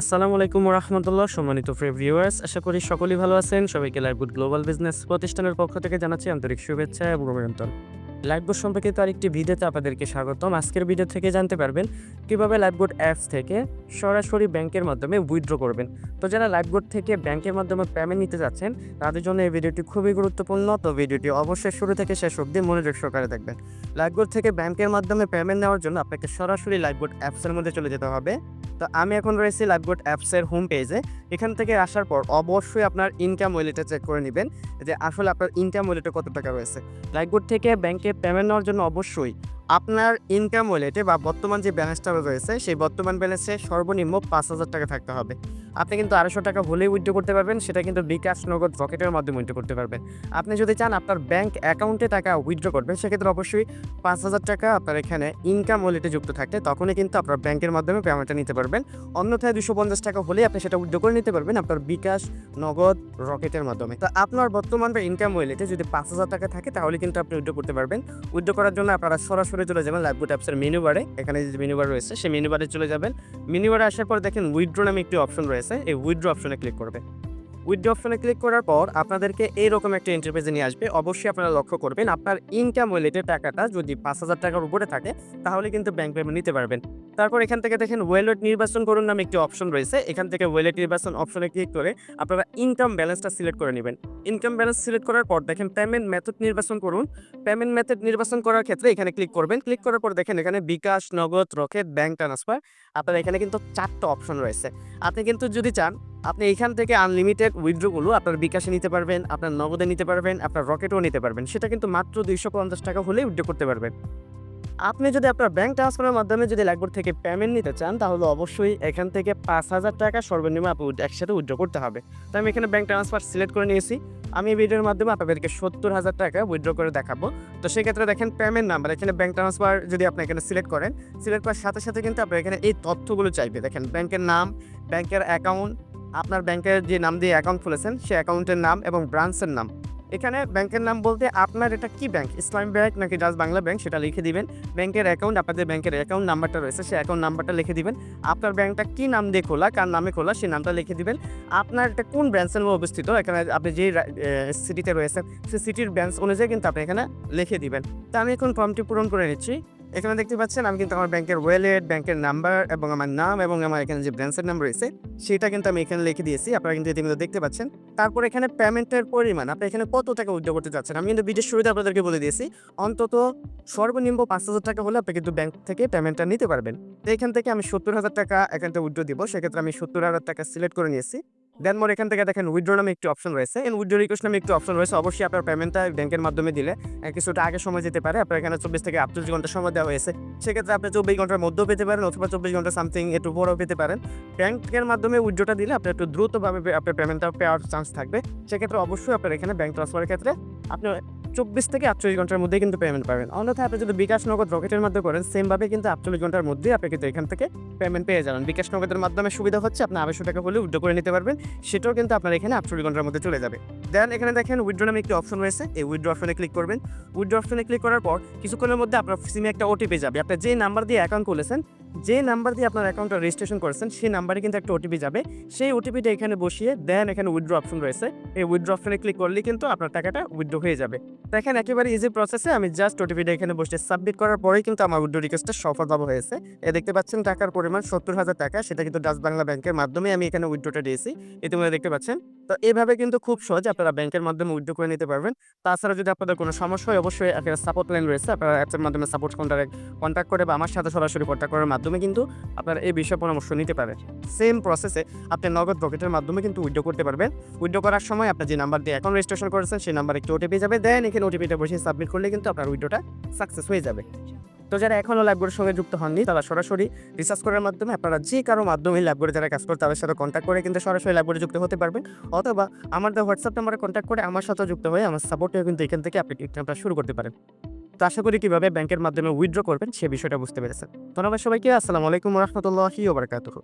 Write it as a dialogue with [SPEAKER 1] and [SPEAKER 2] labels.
[SPEAKER 1] আসসালামু আলাইকুম রহমতুল্লাহ সম্মানিত ফ্রি ভিউয়ার্স আশা করি সকলেই ভালো আছেন। সবাইকে লাইভগুড গ্লোবাল বিজনেস প্রতিষ্ঠানের পক্ষ থেকে জানাচ্ছি আন্তরিক শুভেচ্ছা এবং অভিনন্দন। লাইভগুড সম্পর্কিত আরেকটি ভিডিওতে আপনাদেরকে স্বাগতম। আজকের ভিডিও থেকে জানতে পারবেন কীভাবে লাইভগুড অ্যাপস থেকে সরাসরি ব্যাংকের মাধ্যমে উইথড্র করবেন। তো যারা লাইভগুড থেকে ব্যাংকের মাধ্যমে পেমেন্ট নিতে যাচ্ছেন, তাদের জন্য এই ভিডিওটি খুবই গুরুত্বপূর্ণ। তো ভিডিওটি অবশ্যই শুরু থেকে শেষ অবধি মনোযোগ সহকারে দেখবেন। লাইভগুড থেকে ব্যাংকের মাধ্যমে পেমেন্ট নেওয়ার জন্য আপনাকে সরাসরি লাইভগুড অ্যাপসের মধ্যে চলে যেতে হবে। তো আমি এখন রয়েছি লাইফগুড অ্যাপসের হোম পেজে এখান থেকে আসার পর অবশ্যই আপনার ইনকাম ওয়েলেটে চেক করে নেবেন যে আসলে আপনার ইনকাম ওয়েলেটে কত টাকা রয়েছে। লাইফগুড থেকে ব্যাংকে পেমেন্ট নেওয়ার জন্য অবশ্যই আপনার ইনকাম ওয়েলেটে বা বর্তমান যে ব্যালেন্সটা রয়েছে, সেই বর্তমান ব্যালেন্সে সর্বনিম্ন পাঁচ হাজার টাকা থাকতে হবে। আপনি কিন্তু আড়াইশো টাকা হলেই উইথড্র করতে পারবেন, সেটা কিন্তু বিকাশ নগদ রকেটের মাধ্যমে উইথড্র করতে পারবেন। আপনি যদি চান আপনার ব্যাংক অ্যাকাউন্টে টাকা উইথড্র করবেন, সেক্ষেত্রে অবশ্যই পাঁচ হাজার টাকা আপনার এখানে ইনকাম ওয়ালেটে যুক্ত থাকতে, তখনই কিন্তু আপনার ব্যাংকের মাধ্যমে পেমেন্টটা নিতে পারবেন। অন্যথায় দুশো পঞ্চাশ টাকা হলেই আপনি সেটা উইথড্র করে নিতে পারবেন আপনার বিকাশ নগদ রকেটের মাধ্যমে। তো আপনার বর্তমান বা ইনকাম ওয়ালেটে যদি পাঁচ হাজার টাকা থাকে, তাহলে কিন্তু আপনি উইথড্র করতে পারবেন। উইথড্র করার জন্য আপনারা সরাসরি চলে যাবেন লাইভগুড অ্যাপসের মেনু বারে এখানে যে মেনু বার রয়েছে, সেই মেনু বারে চলে যাবেন। মেনু বারে আসার পর দেখেন উইথড্র নামে একটি অপশন রয়েছে। এই উইথড্র অপশনে ক্লিক করবে। উইথড্র অপশনে ক্লিক করার পর আপনাদেরকে এইরকম একটা ইন্টারফেসে নিয়ে আসবে। অবশ্যই আপনারা লক্ষ্য করবেন, আপনার ইনকাম ওয়েলেটের টাকাটা যদি পাঁচ হাজার টাকার উপরে থাকে, তাহলে কিন্তু ব্যাংক পেমেন্ট নিতে পারবেন। তারপর এখান থেকে দেখেন ওয়েলেট নির্বাচন করুন নামে একটি অপশন রয়েছে। এখান থেকে ওয়েলেট নির্বাচন অপশনে ক্লিক করে আপনারা ইনকাম ব্যালেন্সটা সিলেক্ট করে নেবেন। ইনকাম ব্যালেন্স সিলেক্ট করার পর দেখেন পেমেন্ট মেথড নির্বাচন করুন। পেমেন্ট মেথড নির্বাচন করার ক্ষেত্রে এখানে ক্লিক করবেন। ক্লিক করার পর দেখেন এখানে বিকাশ, নগদ, রকেট ব্যাংক ট্রান্সফার আপনার এখানে কিন্তু চারটা অপশন রয়েছে। আপনি কিন্তু যদি চান আপনি এখান থেকে আনলিমিটেড উইথড্রগুলো আপনার বিকাশে নিতে পারবেন, আপনার নগদে নিতে পারবেন, আপনার রকেটও নিতে পারবেন। সেটা কিন্তু মাত্র দুইশো পঞ্চাশ টাকা হলেই উইথড্র করতে পারবেন। আপনি যদি আপনার ব্যাংক ট্রান্সফারের মাধ্যমে যদি লাগবোর থেকে পেমেন্ট নিতে চান, তাহলে অবশ্যই এখান থেকে পাঁচ হাজার টাকা সর্বনিম্ন আপনি একসাথে উইথড্র করতে হবে। তো আমি এখানে ব্যাংক ট্রান্সফার সিলেক্ট করে নিয়েছি। আমি এই ভিডিওর মাধ্যমে আপনাদেরকে সত্তর হাজার টাকা উইথড্র করে দেখাবো। তো সেক্ষেত্রে দেখেন পেমেন্ট নাম্বার এখানে ব্যাংক ট্রান্সফার যদি আপনি এখানে সিলেক্ট করেন সিলেক্ট করার সাথে সাথে কিন্তু আপনার এখানে এই তথ্যগুলো চাইবে। দেখেন ব্যাংকের নাম ব্যাংকের অ্যাকাউন্ট আপনার ব্যাংকের যে নাম দিয়ে অ্যাকাউন্ট খুলেছেন, সেই অ্যাকাউন্টের নাম এবং ব্রাঞ্চের নাম। এখানে ব্যাংকের নাম বলতে আপনার এটা কি ব্যাংক ইসলাম ব্যাংক নাকি ডাচ বাংলা ব্যাংক সেটা লিখে দিবেন। ব্যাংকের অ্যাকাউন্ট আপনাদের ব্যাংকের অ্যাকাউন্ট নাম্বারটা রয়েছে, সেই অ্যাকাউন্ট নাম্বারটা লিখে দিবেন। আপনার ব্যাংকটা কি নাম দিয়ে খোলা, কার নামে খোলা, সেই নামটা লিখে দিবেন। আপনার এটা কোন ব্রাঞ্চের অবস্থিত? এখানে আপনি যে সিটিতে রয়েছেন, সেই সিটির ব্রাঞ্চ অনুযায়ী কিন্তু আপনি এখানে লিখে দিবেন। তা আমি এখন ফর্মটি পূরণ করে নিচ্ছি। এখানে দেখতে পাচ্ছেন, আমি কিন্তু আমার ব্যাংকের ওয়েলেট ব্যাংকের নাম্বার এবং আমার নাম এবং আমার এখানে যে ব্রাঞ্চের নাম রয়েছে, সেটা কিন্তু আমি এখানে লিখে দিয়েছি। আপনারা কিন্তু ইতিমধ্যে দেখতে পাচ্ছেন। তারপর এখানে পেমেন্টের পরিমাণ, আপনি এখানে কত টাকা উদ্যোগ করতে চাচ্ছেন? আমি কিন্তু ভিডিওর শুরুতে আপনাদেরকে বলে দিয়েছি, অন্তত সর্বনিম্ন পাঁচ হাজার টাকা হলে আপনি কিন্তু ব্যাংক থেকে পেমেন্টটা নিতে পারবেন। তো এখান থেকে আমি সত্তর হাজার টাকা এখান থেকে উইথড্র দিব। সেক্ষেত্রে আমি সত্তর হাজার টাকা সিলেক্ট করে নিয়েছি। দেন মোর এখান থেকে দেখেন উইড্রো নামে একটি অপশন রয়েছে। এন উইড্রো রিকোয়েস্ট নামে একটি অপশন রয়েছে। অবশ্যই আপনার পেমেন্টটা ব্যাংকের মাধ্যমে দিলে কিছুটা আগে সময় যেতে পারে। আপনার এখানে চব্বিশ থেকে আটচল্লিশ ঘণ্টা সময় দেওয়া হয়েছে। সেক্ষেত্রে আপনি চব্বিশ ঘণ্টার মধ্যেও পেতে পারেন অথবা চব্বিশ ঘণ্টা সামথিং একটু বড়ও পেতে পারেন। ব্যাংকের মাধ্যমে উইড্রোটা দিলে আপনার একটু দ্রুতভাবে আপনার পেমেন্টটা পাওয়ার চান্স থাকবে। সেক্ষেত্রে অবশ্যই আপনার এখানে ব্যাংক ট্রান্সফারের ক্ষেত্রে আপনি চব্বিশ থেকে আটচল্লিশ ঘণ্টার মধ্যে কিন্তু পেমেন্ট পাবেন। অন্যথায় আপনি যদি বিকাশ নগদ রকেটের মাধ্যমে করেন সেমভাবে কিন্তু আটচল্লিশ ঘণ্টার মধ্যে আপনি কিন্তু এখান থেকে পেমেন্ট পেয়ে যাবেন। বিকাশ নগদের মাধ্যমে সুবিধা হচ্ছে, আপনি আড়াইশো টাকা হলে উইথড্র করে নিতে পারবেন, সেটাও কিন্তু আপনার এখানে আটচল্লিশ ঘণ্টার মধ্যে চলে যাবে। দেন এখানে দেখেন উইথড্র নামে একটি অপশন রয়েছে, এই উইড্রো অপশনে ক্লিক করবেন। উইথড্র অপশনে ক্লিক করার পর কিছুক্ষণের মধ্যে আপনার সিমে একটা ওটিপি যাবে। আপনি যে নাম্বার দিয়ে অ্যাকাউন্ট খুলেছেন যে নাম্বার দিয়ে আপনার অ্যাকাউন্টটা রেজিস্ট্রেশন করেছেন, সেই নাম্বারে কিন্তু একটা ওটিপি যাবে। সেই ওটিপিটা এখানে বসিয়ে দেন এখানে উইথড্র অপশন রয়েছে। এই উইথড্র অপশনে ক্লিক করলে কিন্তু আপনার টাকাটা উইথড্র হয়ে যাবে। দেখেন একেবারে ইজি প্রসেসে আমি জাস্ট ওটিপিটা এখানে বসে সাবমিট করার পরেই কিন্তু আমার উইথড্র রিকোয়েস্টটা সফলভাবে হয়েছে। এ দেখতে পাচ্ছেন টাকার পরিমাণ সত্তর হাজার টাকা, সেটা কিন্তু ডাচ বাংলা ব্যাংকের মাধ্যমে আমি এখানে উইথড্রটা দিয়েছি। ইতিমধ্যে দেখতে পাচ্ছেন তো এভাবে কিন্তু খুব সহজে আপনারা ব্যাংকের মাধ্যমে উইথড্র করে নিতে পারবেন। তাছাড়া যদি আপনাদের কোনো সমস্যা হয়, অবশ্যই একটা সাপোর্ট লাইন রয়েছে। আপনারা অ্যাপসের মাধ্যমে সাপোর্ট কন্ট্যাক্ট কন্ট্যাক্ট করে বা আমার সাথে সরাসরি কন্ট্যাক্ট করার মাধ্যমে কিন্তু আপনারা এই বিষয়ে পরামর্শ নিতে পারেন। সেম প্রসেসে আপনি নগদ রকেটের মাধ্যমে কিন্তু উইথড্র করতে পারবেন। উইথড্র করার সময় আপনার যে নাম্বার দিয়ে এখন রেজিস্ট্রেশন করেছেন, সেই নাম্বার একটু ওটিপি যাবে। দেন এখানে ওটিপিটা বসে সাবমিট করলে কিন্তু আপনার উইথড্রটা সাকসেস হয়ে যাবে। তো যারা এখনও ল্যাবগুলোর সঙ্গে যুক্ত হননি, তারা সরাসরি রিসার্চ করার মাধ্যমে আপনারা যে কারও মাধ্যমে ল্যাবগুলো যারা কাজ করে, তাদের সাথে কন্ট্যাক্ট করে কিন্তু সরাসরি ল্যাবগুলো যুক্ত হতে পারবেন। অথবা আমাদের হোয়াটসঅ্যাপ নাম্বারে কন্ট্যাক্ট করে আমার সাথে যুক্ত হয়ে আমার সাপোর্টেও কিন্তু এখান থেকে আপনি আপনারা শুরু করতে পারেন। তো আশা করি কীভাবে ব্যাংকের মাধ্যমে উইথড্র করবেন, সে বিষয়টা বুঝতে পেরেছেন। ধন্যবাদ সবাইকে, আসসালামু আলাইকুম রহমতুল্লাহি ওবরাকাতুহ